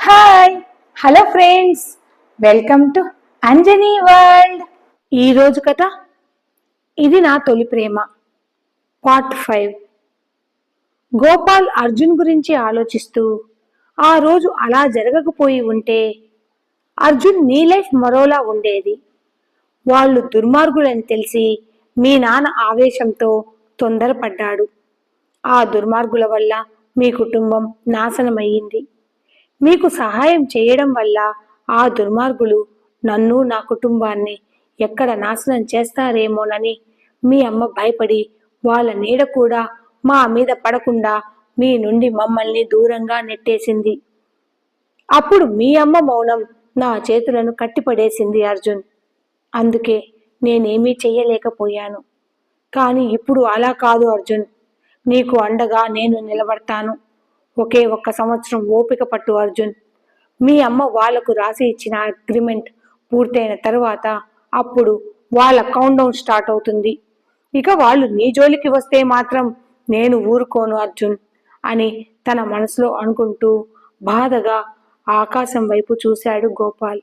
Hi hello friends welcome to Anjani world ఈరోజు కథ ఇది నా తొలి ప్రేమ. పార్ట్ ఫైవ్ గోపాల్ అర్జున్ గురించి ఆలోచిస్తూ ఆ రోజు అలా జరగకపోయి ఉంటే అర్జున్ నీ లైఫ్ మరోలా ఉండేది. వాళ్ళు దుర్మార్గులని తెలిసి మీ నాన్న ఆవేశంతో తొందరపడ్డాడు. ఆ దుర్మార్గుల వల్ల మీ కుటుంబం నాశనమయ్యింది. మీకు సహాయం చేయడం వల్ల ఆ దుర్మార్గులు నన్ను నా కుటుంబాన్ని ఎక్కడ నాశనం చేస్తారేమోనని మీ అమ్మ భయపడి వాళ్ళ నీడ కూడా మా మీద పడకుండా మీ నుండి మమ్మల్ని దూరంగా నెట్టేసింది. అప్పుడు మీ అమ్మ మౌనం నా చేతులను కట్టిపడేసింది అర్జున్. అందుకే నేనేమీ చెయ్యలేకపోయాను. కానీ ఇప్పుడు అలా కాదు అర్జున్. నీకు అండగా నేను నిలబడతాను. ఒకే ఒక్క సంవత్సరం ఓపిక పట్టు అర్జున్. మీ అమ్మ వాళ్ళకు రాసి ఇచ్చిన అగ్రిమెంట్ పూర్తయిన తర్వాత అప్పుడు వాళ్ళ కౌంట్ డౌన్ స్టార్ట్ అవుతుంది. ఇక వాళ్ళు నీ జోలికి వస్తే మాత్రం నేను ఊరుకోను అర్జున్ అని తన మనసులో అనుకుంటూ బాధగా ఆకాశం వైపు చూశాడు గోపాల్.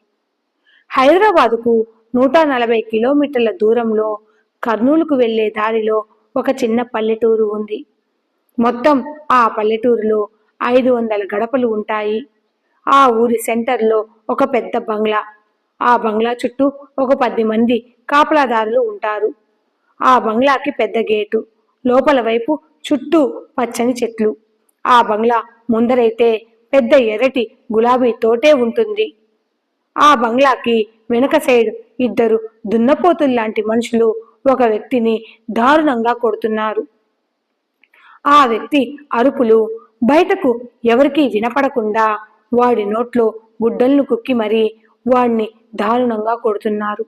హైదరాబాదుకు నూట నలభై కిలోమీటర్ల దూరంలో కర్నూలుకు వెళ్ళే దారిలో ఒక చిన్న పల్లెటూరు ఉంది. మొత్తం ఆ పల్లెటూరులో ఐదు వందల గడపలు ఉంటాయి. ఆ ఊరి సెంటర్లో ఒక పెద్ద బంగ్లా. ఆ బంగ్లా చుట్టూ ఒక పది మంది కాపలాదారులు ఉంటారు. ఆ బంగ్లాకి పెద్ద గేటు లోపల వైపు చుట్టూ పచ్చని చెట్లు. ఆ బంగ్లా ముందరైతే పెద్ద ఎర్రటి గులాబీ తోటే ఉంటుంది. ఆ బంగ్లాకి వెనక సైడ్ ఇద్దరు దున్నపోతుల్లాంటి మనుషులు ఒక వ్యక్తిని దారుణంగా కొడుతున్నారు. ఆ వ్యక్తి అరుపులు బయటకు ఎవరికీ వినపడకుండా వాడి నోట్లో గుడ్డలను కుక్కి మరీ వాడిని దారుణంగా కొడుతున్నారు.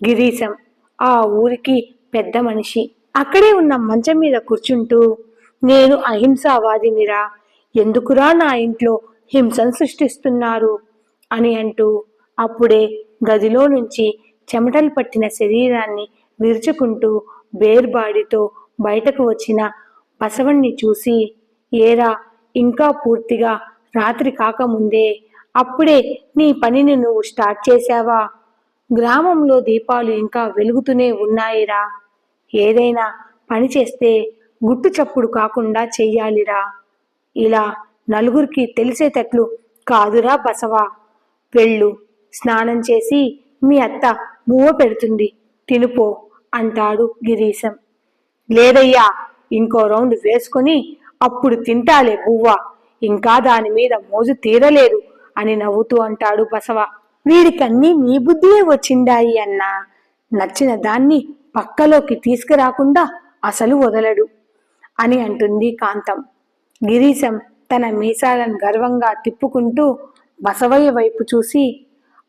గిరీశం ఆ ఊరికి పెద్ద మనిషి. అక్కడే ఉన్న మంచం మీద కూర్చుంటూ నేను అహింసావాదినిరా ఎందుకురా నా ఇంట్లో హింసను సృష్టిస్తున్నారు? అని అంటూ అప్పుడే గదిలో నుంచి చెమటలు పట్టిన శరీరాన్ని విరుచుకుంటూ బేర్బాడితో బయటకు వచ్చిన బసవణ్ణి చూసి ఏరా? ఇంకా పూర్తిగా రాత్రి కాకముందే అప్పుడే నీ పనిని నువ్వు స్టార్ట్ చేశావా? గ్రామంలో దీపాలు ఇంకా వెలుగుతూనే ఉన్నాయిరా. ఏదైనా పని చేస్తే గుట్టు చప్పుడు కాకుండా చెయ్యాలిరా. ఇలా నలుగురికి తెలిసేటట్లు కాదురా బసవా. వెళ్ళు స్నానం చేసి మీ అత్త మూవ పెడుతుంది. తినుపో అంటాడు గిరీశం. లేదయ్యా ఇంకో రౌండ్ వేసుకొని అప్పుడు తింటాలే బువ్వ. ఇంకా దాని మీద మోజు తీరలేదు అని నవ్వుతూ అంటాడు బసవ. వీడికన్నీ నీ బుద్ధియే వచ్చిందాయి అన్నా. నచ్చిన దాన్ని పక్కలోకి తీసుకురాకుండా అసలు వదలడు అని అంటుంది కాంతం. గిరీశం తన మీసాలను గర్వంగా తిప్పుకుంటూ బసవయ్య వైపు చూసి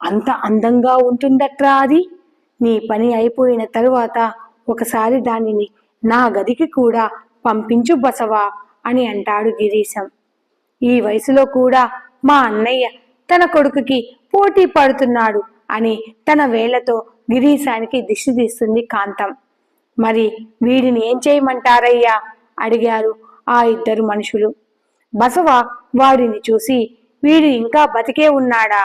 అంత అందంగా ఉంటుందట్రా అది? నీ పని అయిపోయిన తరువాత ఒకసారి దానిని నా గదికి కూడా పంపించు బసవా. అని అంటాడు గిరీశం. ఈ వయసులో కూడా మా అన్నయ్య తన కొడుకుకి పోటీ పడుతున్నాడు అని తన వేళ్ళతో గిరీశానికి దిష్టి తీస్తుంది కాంతం. మరి వీడిని ఏం చేయమంటారయ్యా? అడిగారు ఆ ఇద్దరు మనుషులు. బసవ వాడిని చూసి వీడు ఇంకా బతికే ఉన్నాడా?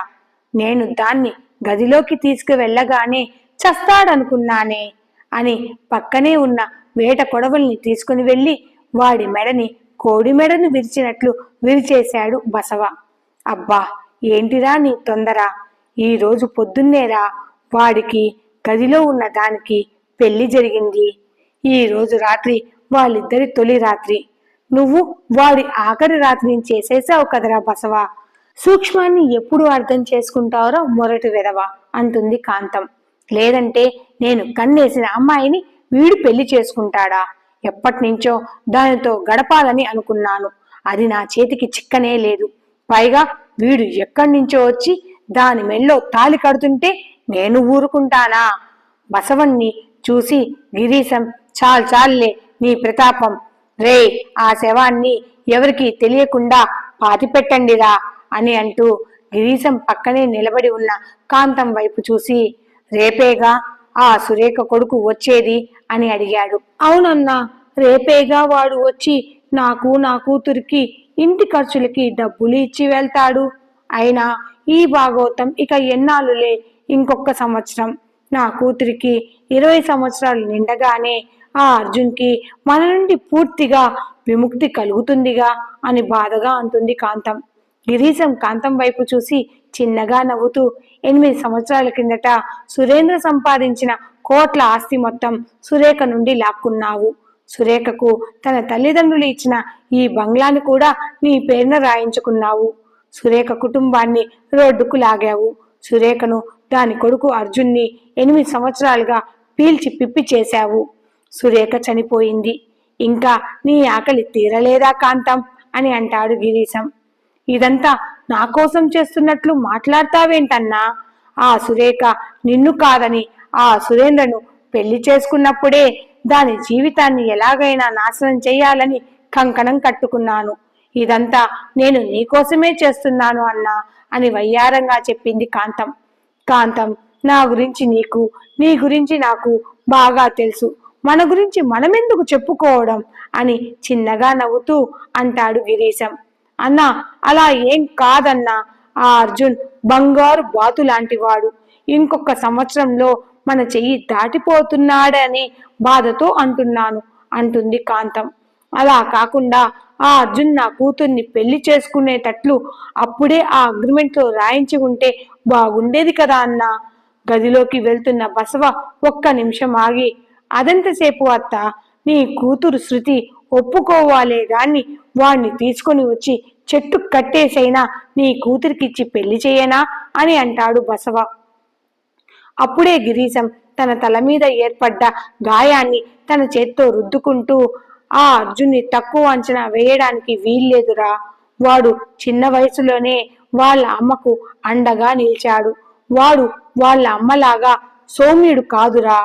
నేను దాన్ని గదిలోకి తీసుకువెళ్ళగానే చస్తాడనుకున్నానే అని పక్కనే ఉన్న వేట కొడవల్ని తీసుకుని వెళ్ళి వాడి మెడని కోడి మెడను విరిచినట్లు విరిచేశాడు బసవ. అబ్బా ఏంటిరా నీ తొందర? ఈరోజు పొద్దున్నేరా వాడికి గదిలో ఉన్న దానికి పెళ్ళి జరిగింది. ఈరోజు రాత్రి వాళ్ళిద్దరి తొలి రాత్రి. నువ్వు వాడి ఆఖరి రాత్రిని చేసేసావు కదరా బసవ. సూక్ష్మాన్ని ఎప్పుడు అర్థం చేసుకుంటారో మొరటి వెదవ? అంటుంది కాంతం. లేదంటే నేను కన్నేసిన అమ్మాయిని వీడు పెళ్ళి చేసుకుంటాడా? ఎప్పటి నుంచో దానితో గడపాలని అనుకున్నాను. అది నా చేతికి చిక్కనే లేదు. పైగా వీడు ఎక్కడి నుంచో వచ్చి దాని మెళ్ళో తాలి కడుతుంటే నేను ఊరుకుంటానా? బసవణ్ణి చూసి గిరీశం చాల్ చాల్లే నీ ప్రతాపం. రే ఆ శవాన్ని ఎవరికి తెలియకుండా పాతిపెట్టండిరా అని అంటూ గిరీశం పక్కనే నిలబడి ఉన్న కాంతం వైపు చూసి రేపేగా ఆ సురేఖ కొడుకు వచ్చేది అని అడిగాడు. అవునన్నా రేపేగా వాడు వచ్చి నాకు నా కూతురికి ఇంటి ఖర్చులకి డబ్బులు ఇచ్చి వెళ్తాడు. అయినా ఈ భాగవతం ఇక ఎన్నాళ్ళులే ఇంకొక సంవత్సరం. నా కూతురికి ఇరవై సంవత్సరాలు నిండగానే ఆ అర్జున్కి మన నుండి పూర్తిగా విముక్తి కలుగుతుందిగా అని బాధగా అంటుంది కాంతం. గిరీశం కాంతం వైపు చూసి చిన్నగా నవ్వుతూ ఎనిమిది సంవత్సరాల కిందట సురేంద్ర సంపాదించిన కోట్ల ఆస్తి మొత్తం సురేఖ నుండి లాక్కున్నావు. సురేఖకు తన తల్లిదండ్రులు ఇచ్చిన ఈ బంగ్లాను కూడా నీ పేరున రాయించుకున్నావు. సురేఖ కుటుంబాన్ని రోడ్డుకు లాగావు. సురేఖను దాని కొడుకు అర్జున్ని ఎనిమిది సంవత్సరాలుగా పీల్చి పిప్పి చేశావు. సురేఖ చనిపోయింది. ఇంకా నీ ఆకలి తీరలేదా కాంతం? అని అంటాడు గిరీశం ఇదంతా నా కోసం చేస్తున్నట్లు మాట్లాడతావేంటన్నా? ఆ సురేఖ నిన్ను కాదని ఆ సురేంద్రను పెళ్ళి చేసుకున్నప్పుడే దాని జీవితాన్ని ఎలాగైనా నాశనం చేయాలని కంకణం కట్టుకున్నాను. ఇదంతా నేను నీకోసమే చేస్తున్నాను అన్నా అని వయ్యారంగా చెప్పింది కాంతం. కాంతం నా గురించి నీకు నీ గురించి నాకు బాగా తెలుసు. మన గురించి మనమెందుకు చెప్పుకోవడం అని చిన్నగా నవ్వుతూ అంటాడు గిరీశం. అన్నా అలా ఏం కాదన్నా ఆ అర్జున్ బంగారు బాతు లాంటివాడు. ఇంకొక సంవత్సరంలో మన చెయ్యి దాటిపోతున్నాడని బాధతో అంటున్నాను అంటుంది కాంతం. అలా కాకుండా ఆ అర్జున్ నా కూతుర్ని పెళ్ళి చేసుకునేటట్లు అప్పుడే ఆ అగ్రిమెంట్లో రాయించి ఉంటే బాగుండేది కదా అన్న. గదిలోకి వెళ్తున్న బసవ ఒక్క నిమిషం ఆగి అదంతసేపు అత్త? నీ కూతురు శృతి ఒప్పుకోవాలే గాని వాణ్ణి తీసుకొని వచ్చి చెట్టు కట్టేసైనా నీ కూతురికిచ్చి పెళ్ళి చేయనా అని అంటాడు బసవ. అప్పుడే గిరీశం తన తల మీద ఏర్పడ్డ గాయాన్ని తన చేత్తో రుద్దుకుంటూ ఆ అర్జున్ని తక్కువ అంచనా వేయడానికి వీల్లేదురా. వాడు చిన్న వయసులోనే వాళ్ళ అమ్మకు అండగా నిలిచాడు. వాడు వాళ్ళ అమ్మలాగా సౌమ్యుడు కాదురా.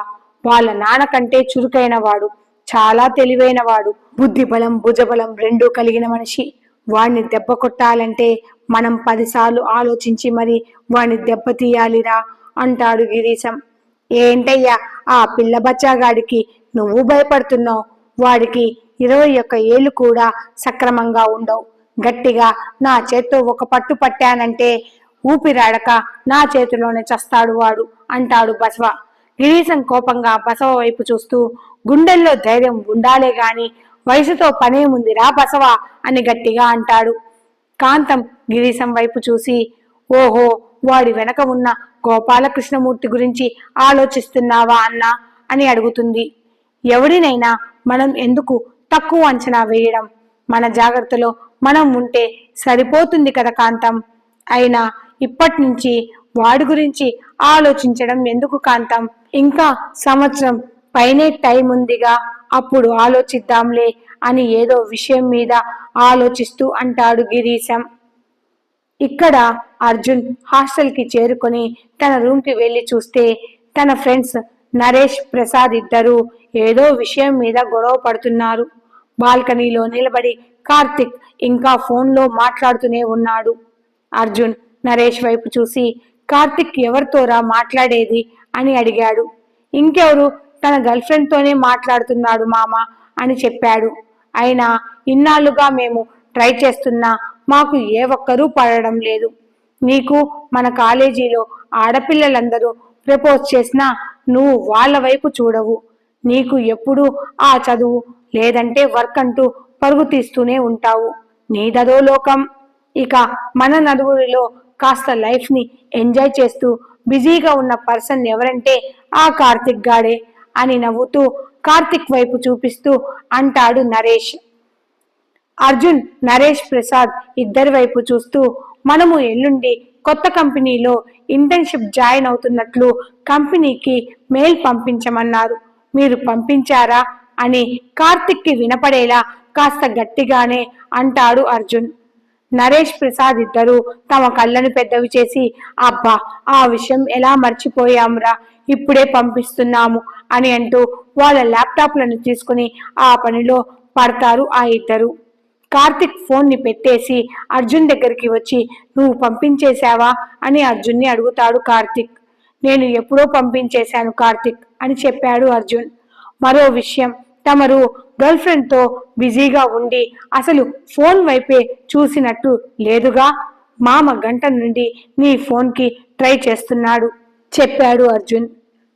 వాళ్ళ నాన్న కంటే చురుకైన వాడు చాలా తెలివైన వాడు. బుద్ధి బలం భుజబలం రెండూ కలిగిన మనిషి. వాణ్ణి దెబ్బ కొట్టాలంటే మనం పదిసార్లు ఆలోచించి మరి వాణ్ణి దెబ్బ తీయాలిరా అంటాడు గిరీశం. ఏంటయ్యా ఆ పిల్ల బచ్చాగాడికి నువ్వు భయపడుతున్నావు? వాడికి ఇరవై ఒక్క ఏళ్ళు కూడా సక్రమంగా ఉండవు. గట్టిగా నా చేత్తో ఒక పట్టు పట్టానంటే ఊపిరాడక నా చేతిలోనే చస్తాడు వాడు అంటాడు బసవ. గిరీశం కోపంగా బసవ వైపు చూస్తూ గుండెల్లో ధైర్యం ఉండాలే గాని వయసుతో పనేముందిరా బసవా అని గట్టిగా అంటాడు. కాంతం గిరీశం వైపు చూసి ఓహో వాడి వెనక ఉన్న గోపాలకృష్ణమూర్తి గురించి ఆలోచిస్తున్నావా అన్నా అని అడుగుతుంది. ఎవడినైనా మనం ఎందుకు తక్కువ అంచనా వేయడం? మన జాగ్రత్తలో మనం ఉంటే సరిపోతుంది కదా కాంతం? అయినా ఇప్పటి నుంచి వాడి గురించి ఆలోచించడం ఎందుకు కాంతం? ఇంకా సంవత్సరం పైనే టైం ఉందిగా అప్పుడు ఆలోచిద్దాంలే అని ఏదో విషయం మీద ఆలోచిస్తూ అంటాడు గిరీశం. ఇక్కడ అర్జున్ హాస్టల్కి చేరుకొని తన రూమ్కి వెళ్ళి చూస్తే తన ఫ్రెండ్స్ నరేష్ ప్రసాద్ ఇద్దరు ఏదో విషయం మీద గొడవ పడుతున్నారు. బాల్కనీలో నిలబడి కార్తిక్ ఇంకా ఫోన్లో మాట్లాడుతూనే ఉన్నాడు. అర్జున్ నరేష్ వైపు చూసి కార్తిక్ ఎవరితోరా మాట్లాడేది అని అడిగాడు. ఇంకెవరు? తన గర్ల్ ఫ్రెండ్తోనే మాట్లాడుతున్నాడు మామ అని చెప్పాడు. అయినా ఇన్నాళ్ళుగా మేము ట్రై చేస్తున్నా మాకు ఏ ఒక్కరూ పడడం లేదు. నీకు మన కాలేజీలో ఆడపిల్లలందరూ ప్రపోజ్ చేసినా నువ్వు వాళ్ళ వైపు చూడవు. నీకు ఎప్పుడూ ఆ చదువు లేదంటే వర్క్ అంటూ పరుగు తీస్తూనే ఉంటావు. నీదదో లోకం. ఇక మన నలుగురిలో కాస్త లైఫ్ని ఎంజాయ్ చేస్తూ బిజీగా ఉన్న పర్సన్ ఎవరంటే ఆ కార్తిక్ గాడే. అని నవ్వుతూ కార్తిక్ వైపు చూపిస్తూ అంటాడు నరేష్. అర్జున్ నరేష్ ప్రసాద్ ఇద్దరి వైపు చూస్తూ మనము ఎల్లుండి కొత్త కంపెనీలో ఇంటర్న్షిప్ జాయిన్ అవుతున్నట్లు కంపెనీకి మెయిల్ పంపించమన్నారు. మీరు పంపించారా? అని కార్తిక్కి వినపడేలా కాస్త గట్టిగానే అంటాడు అర్జున్. నరేష్ ప్రసాద్ ఇద్దరు తమ కళ్ళను పెద్దవి చేసి అబ్బా ఆ విషయం ఎలా మర్చిపోయాంరా? ఇప్పుడే పంపిస్తున్నాము అని అంటూ వాళ్ళ ల్యాప్టాప్లను తీసుకుని ఆ పనిలో పడతారు ఆ ఇద్దరు. కార్తిక్ ఫోన్ని పెట్టేసి అర్జున్ దగ్గరికి వచ్చి నువ్వు పంపించేశావా? అని అర్జున్ని అడుగుతాడు కార్తిక్. నేను ఎప్పుడో పంపించేశాను కార్తిక్ అని చెప్పాడు అర్జున్. మరో విషయం తమరు గర్ల్ ఫ్రెండ్తో బిజీగా ఉండి అసలు ఫోన్ వైపే చూసినట్టు లేదుగా? మామ గంట నుండి నీ ఫోన్కి ట్రై చేస్తున్నాడు చెప్పాడు అర్జున్.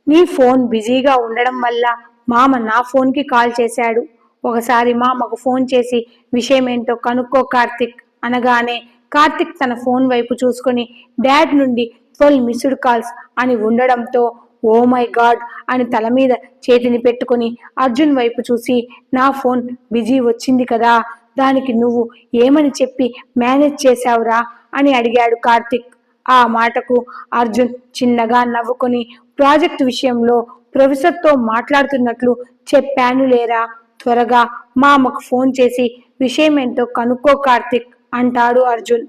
నీ ఫోన్ బిజీగా ఉండడం వల్ల మామ నా ఫోన్కి కాల్ చేశాడు. ఒకసారి మామకు ఫోన్ చేసి విషయం ఏంటో కనుక్కో కార్తిక్ అనగానే కార్తిక్ తన ఫోన్ వైపు చూసుకొని డాడ్ నుండి ట్వెల్వ్ మిస్డ్ కాల్స్ అని ఉండడంతో ఓ మై గాడ్ అని తల మీద చేతిని పెట్టుకొని అర్జున్ వైపు చూసి నా ఫోన్ బిజీ వచ్చింది కదా దానికి నువ్వు ఏమని చెప్పి మేనేజ్ చేశావురా అని అడిగాడు కార్తిక్. ఆ మాటకు అర్జున్ చిన్నగా నవ్వుకొని ప్రాజెక్ట్ విషయంలో ప్రొఫెసర్తో మాట్లాడుతున్నట్లు చెప్పాను లేరా? త్వరగా మామకు ఫోన్ చేసి విషయం ఏంటో కనుక్కో కార్తిక్ అంటాడు అర్జున్.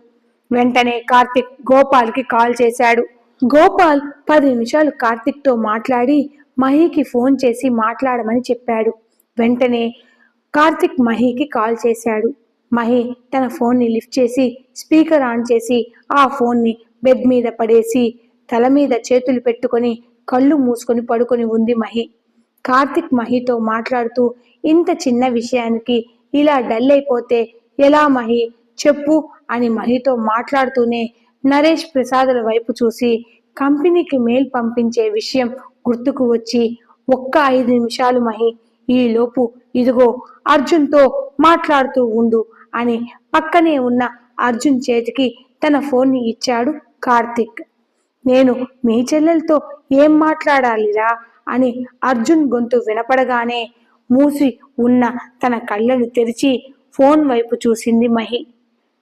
వెంటనే కార్తిక్ గోపాల్కి కాల్ చేశాడు. గోపాల్ పది నిమిషాలు కార్తిక్తో మాట్లాడి మహీకి ఫోన్ చేసి మాట్లాడమని చెప్పాడు. వెంటనే కార్తిక్ మహీకి కాల్ చేశాడు. మహి తన ఫోన్ని లిఫ్ట్ చేసి స్పీకర్ ఆన్ చేసి ఆ ఫోన్ని బెడ్ మీద పడేసి తల మీద చేతులు పెట్టుకొని కళ్ళు మూసుకొని పడుకొని ఉంది మహి. కార్తిక్ మహితో మాట్లాడుతూ ఇంత చిన్న విషయానికి ఇలా డల్ అయిపోతే ఎలా మహి? చెప్పు అని మహితో మాట్లాడుతూనే నరేష్ ప్రసాదుల వైపు చూసి కంపెనీకి మెయిల్ పంపించే విషయం గుర్తుకు వచ్చి ఒక్క ఐదు నిమిషాలు మహి ఈలోపు ఇదిగో అర్జున్తో మాట్లాడుతూ ఉండు అని పక్కనే ఉన్న అర్జున్ చేతికి తన ఫోన్ని ఇచ్చాడు కార్తిక్. నేను మీ చెల్లెలతో ఏం మాట్లాడాలిరా అని అర్జున్ గొంతు వినపడగానే మూసి ఉన్న తన కళ్ళను తెరిచి ఫోన్ వైపు చూసింది మహి.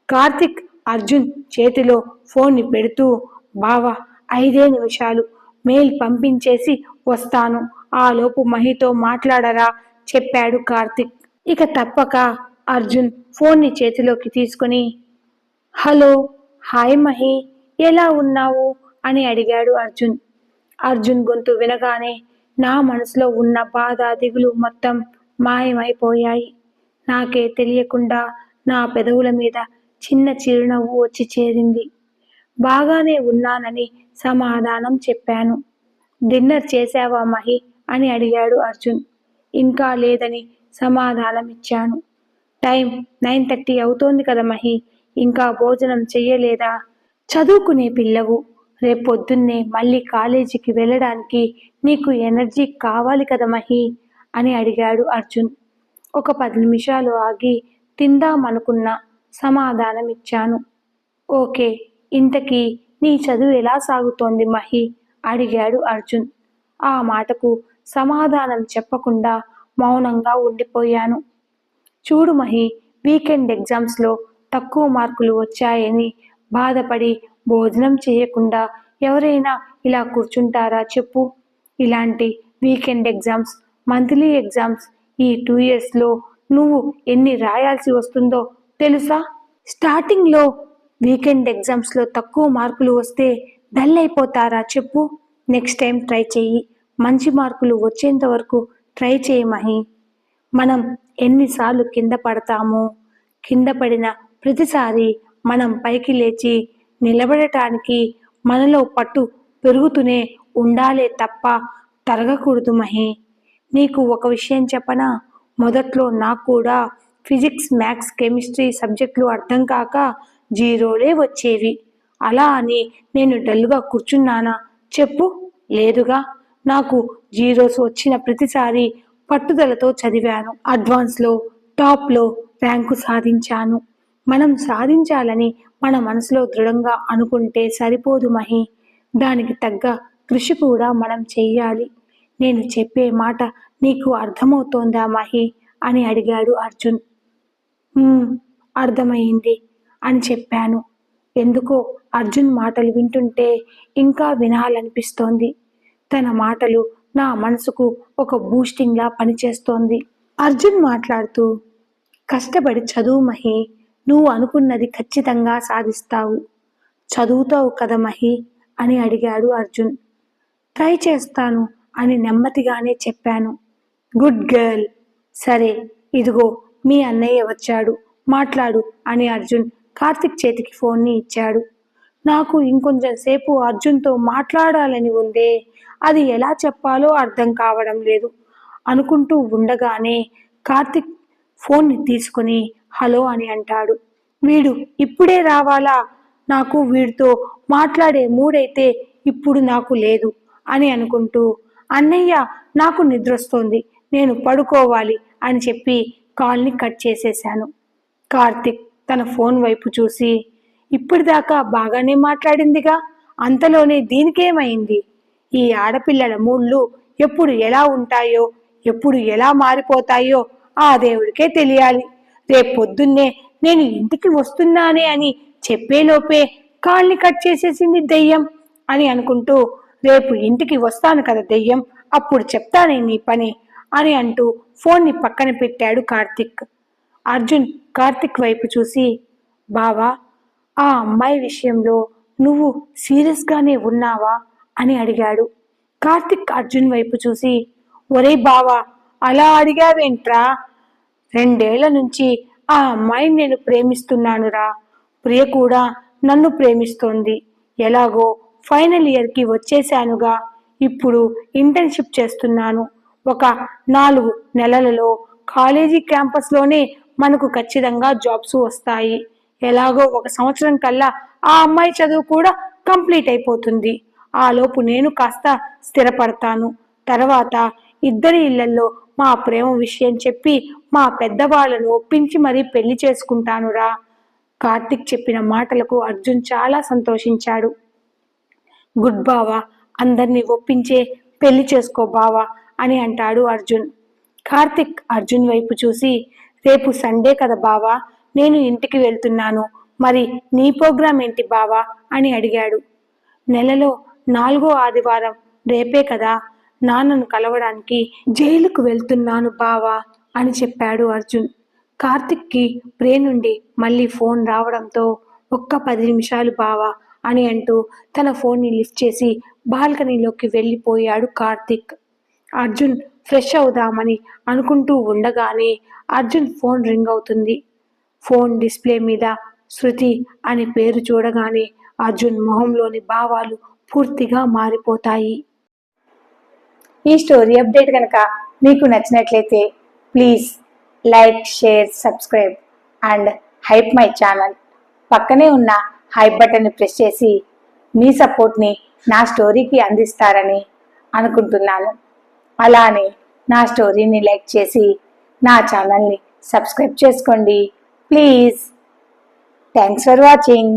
కార్తిక్ అర్జున్ చేతిలో ఫోన్ని పెడుతూ బావా ఐదే నిమిషాలు. మెయిల్ పంపించేసి వస్తాను. ఆలోపు మహితో మాట్లాడరా చెప్పాడు కార్తిక్. ఇక తప్పక అర్జున్ ఫోన్ని చేతిలోకి తీసుకొని హలో హాయ్ మహి ఎలా ఉన్నావు? అని అడిగాడు అర్జున్. అర్జున్ గొంతు వినగానే నా మనసులో ఉన్న బాధ దిగులు మొత్తం మాయమైపోయాయి. నాకే తెలియకుండా నా పెదవుల మీద చిన్న చిరునవ్వు వచ్చి చేరింది. బాగానే ఉన్నానని సమాధానం చెప్పాను. డిన్నర్ చేశావా మహి? అని అడిగాడు అర్జున్. ఇంకా లేదని సమాధానం ఇచ్చాను. టైం నైన్ థర్టీ అవుతోంది కదా మహి. ఇంకా భోజనం చెయ్యలేదా? చదువుకునే పిల్లవు. రేపొద్దున్నే మళ్ళీ కాలేజీకి వెళ్ళడానికి నీకు ఎనర్జీ కావాలి కదా మహి? అని అడిగాడు అర్జున్. ఒక పది నిమిషాలు ఆగి తిందామనుకున్న. సమాధానం ఇచ్చాను ఓకే ఇంతకీ నీ చదువు ఎలా సాగుతోంది మహి? అడిగాడు అర్జున్. ఆ మాటకు సమాధానం చెప్పకుండా మౌనంగా ఉండిపోయాను. చూడు మహి వీకెండ్ ఎగ్జామ్స్లో తక్కువ మార్కులు వచ్చాయని బాధపడి భోజనం చేయకుండా ఎవరైనా ఇలా కూర్చుంటారా చెప్పు. ఇలాంటి వీకెండ్ ఎగ్జామ్స్ మంత్లీ ఎగ్జామ్స్ ఈ టూ ఇయర్స్లో నువ్వు ఎన్ని రాయాల్సి వస్తుందో తెలుసా? స్టార్టింగ్లో వీకెండ్ ఎగ్జామ్స్లో తక్కువ మార్కులు వస్తే డల్ అయిపోతారా చెప్పు. నెక్స్ట్ టైం ట్రై చెయ్యి. మంచి మార్కులు వచ్చేంత వరకు ట్రై చేయమహి మనం ఎన్నిసార్లు కింద పడతామో? కింద పడిన ప్రతిసారి మనం పైకి లేచి నిలబడటానికి మనలో పట్టు పెరుగుతూనే ఉండాలే తప్ప తరగకూడదు మహి. నీకు ఒక విషయం చెప్పనా? మొదట్లో నాకు కూడా ఫిజిక్స్ మ్యాథ్స్ కెమిస్ట్రీ సబ్జెక్టులు అర్థం కాక జీరోలే వచ్చేవి. అలా అని నేను డల్గా కూర్చున్నానా? చెప్పు. లేదుగా. నాకు జీరోస్ వచ్చిన ప్రతిసారి పట్టుదలతో చదివాను. అడ్వాన్స్లో టాప్లో ర్యాంకు సాధించాను. మనం సాధించాలని మన మనసులో దృఢంగా అనుకుంటే సరిపోదు మహి. దానికి తగ్గ కృషి కూడా మనం చెయ్యాలి. నేను చెప్పే మాట నీకు అర్థమవుతోందా మహి? అని అడిగాడు అర్జున్. అర్థమైంది అని చెప్పాను. ఎందుకో అర్జున్ మాటలు వింటుంటే ఇంకా వినాలనిపిస్తోంది. తన మాటలు నా మనసుకు ఒక బూస్టింగ్లా పనిచేస్తోంది. అర్జున్ మాట్లాడుతూ కష్టపడి చదువు మహి నువ్వు అనుకున్నది ఖచ్చితంగా సాధిస్తావు. చదువుతావు కదా మహి? అని అడిగాడు అర్జున్. ట్రై చేస్తాను అని నెమ్మదిగానే చెప్పాను. గుడ్ గర్ల్ సరే ఇదిగో మీ అన్నయ్య వచ్చాడు. మాట్లాడు అని అర్జున్ కార్తిక్ చేతికి ఫోన్ని ఇచ్చాడు. నాకు ఇంకొంచెం సేపు అర్జున్తో మాట్లాడాలని ఉందే అది ఎలా చెప్పాలో అర్థం కావడం లేదు. అనుకుంటూ ఉండగానే కార్తిక్ ఫోన్ని తీసుకుని హలో అని అంటాడు. వీడు ఇప్పుడే రావాలా? నాకు వీడితో మాట్లాడే మూడైతే ఇప్పుడు నాకు లేదు అని అనుకుంటూ అన్నయ్య నాకు నిద్రొస్తోంది నేను పడుకోవాలి అని చెప్పి కాల్ని కట్ చేసేశాను. కార్తిక్ తన ఫోన్ వైపు చూసి ఇప్పటిదాకా బాగానే మాట్లాడిందిగా అంతలోనే దీనికేమైంది? ఈ ఆడపిల్లల మూళ్ళు ఎప్పుడు ఎలా ఉంటాయో ఎప్పుడు ఎలా మారిపోతాయో ఆ దేవుడికే తెలియాలి. రేపు పొద్దున్నే నేను ఇంటికి వస్తున్నానే అని చెప్పేలోపే కాల్ని కట్ చేసేసింది దెయ్యం అని అనుకుంటూ రేపు ఇంటికి వస్తాను కదా దెయ్యం అప్పుడు చెప్తానే నీ పని. అని అంటూ ఫోన్ని పక్కన పెట్టాడు కార్తిక్. అర్జున్ కార్తిక్ వైపు చూసి బావా ఆ అమ్మాయి విషయంలో నువ్వు సీరియస్గానే ఉన్నావా? అని అడిగాడు. కార్తిక్ అర్జున్ వైపు చూసి ఒరే బావా అలా అడిగావేంట్రా? రెండేళ్ళ నుంచి ఆ అమ్మాయిని నేను ప్రేమిస్తున్నానురా. ప్రియ కూడా నన్ను ప్రేమిస్తోంది. ఎలాగో ఫైనల్ ఇయర్కి వచ్చేసానుగా ఇప్పుడు ఇంటర్న్షిప్ చేస్తున్నాను. ఒక నాలుగు నెలలలో కాలేజీ క్యాంపస్లోనే మనకు ఖచ్చితంగా జాబ్స్ వస్తాయి. ఎలాగో ఒక సంవత్సరం కల్లా ఆ అమ్మాయి చదువు కూడా కంప్లీట్ అయిపోతుంది. ఆ లోపు నేను కాస్త స్థిరపడతాను. తర్వాత ఇద్దరి ఇళ్ళలో మా ప్రేమ విషయం చెప్పి మా పెద్దవాళ్ళను ఒప్పించి మరీ పెళ్ళి చేసుకుంటానురా. కార్తిక్ చెప్పిన మాటలకు అర్జున్ చాలా సంతోషించాడు. గుడ్ బావా అందరినీ ఒప్పించే పెళ్ళి చేసుకో బావా. అని అంటాడు అర్జున్. కార్తిక్ అర్జున్ వైపు చూసి రేపు సండే కదా బావా నేను ఇంటికి వెళ్తున్నాను. మరి నీ ప్రోగ్రాం ఏంటి బావా? అని అడిగాడు. నెలలో నాలుగో ఆదివారం రేపే కదా నాన్నను కలవడానికి జైలుకు వెళ్తున్నాను బావా అని చెప్పాడు అర్జున్. కార్తిక్కి ప్రే నుండి మళ్ళీ ఫోన్ రావడంతో ఒక్క పది నిమిషాలు బావా అని అంటూ తన ఫోన్ని లిఫ్ట్ చేసి బాల్కనీలోకి వెళ్ళిపోయాడు కార్తిక్. అర్జున్ ఫ్రెష్ అవుదామని అనుకుంటూ ఉండగానే అర్జున్ ఫోన్ రింగ్ అవుతుంది. ఫోన్ డిస్ప్లే మీద శృతి అనే పేరు చూడగానే అర్జున్ మొహంలోని భావాలు పూర్తిగా మారిపోతాయి. ఈ స్టోరీ అప్డేట్ కనుక మీకు నచ్చినట్లయితే please like share subscribe and hype my channel. పక్కనే ఉన్న హైప్ బటన్ని ప్రెస్ చేసి మీ సపోర్ట్ని నా స్టోరీకి అందిస్తారని అనుకుంటున్నాను. అలానే నా స్టోరీని లైక్ చేసి నా ఛానల్ని సబ్స్క్రైబ్ చేసుకోండి. ప్లీజ్. Thanks for watching.